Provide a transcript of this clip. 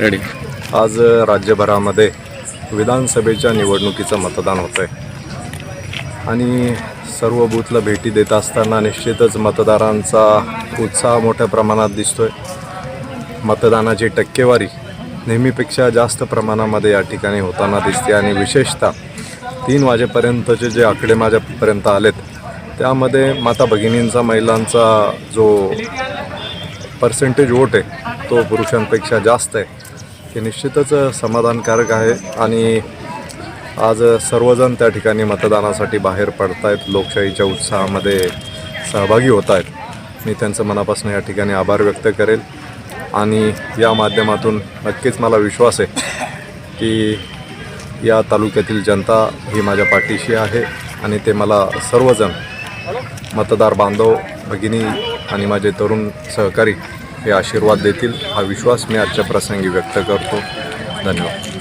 Ready आज राज्यभरामध्ये विधानसभेच्या निवडणुकीचं मतदान होतं आहे आणि सर्व बूथला भेटी देत असताना निश्चितच मतदारांचा उत्साह मोठ्या प्रमाणात दिसतो आहे मतदानाची टक्केवारी नेहमीपेक्षा जास्त प्रमाणामध्ये या ठिकाणी होताना दिसते आणि विशेषतः तीन वाजेपर्यंतचे जे आकडे माझ्यापर्यंत आलेत त्यामध्ये माता भगिनींचा महिलांचा जो पर्सेंटेज वोट आहे तो पुरुषांपेक्षा जास्त आहे. हे निश्चितच समाधानकारक आहे आणि आज सर्वजण त्या ठिकाणी मतदानासाठी बाहेर पडत आहेत लोकशाहीच्या उत्साहामध्ये सहभागी होत आहेत मी त्यांचं मनापासून या ठिकाणी आभार व्यक्त करेल. आणि या माध्यमातून नक्कीच मला विश्वास आहे की या तालुक्यातील जनता ही माझ्या पाठीशी आहे आणि ते मला सर्वजण मतदार बांधव भगिनी आणि माझे तरुण सहकारी हे आशीर्वाद देतील हा विश्वास मी आजच्या प्रसंगी व्यक्त करतो. धन्यवाद.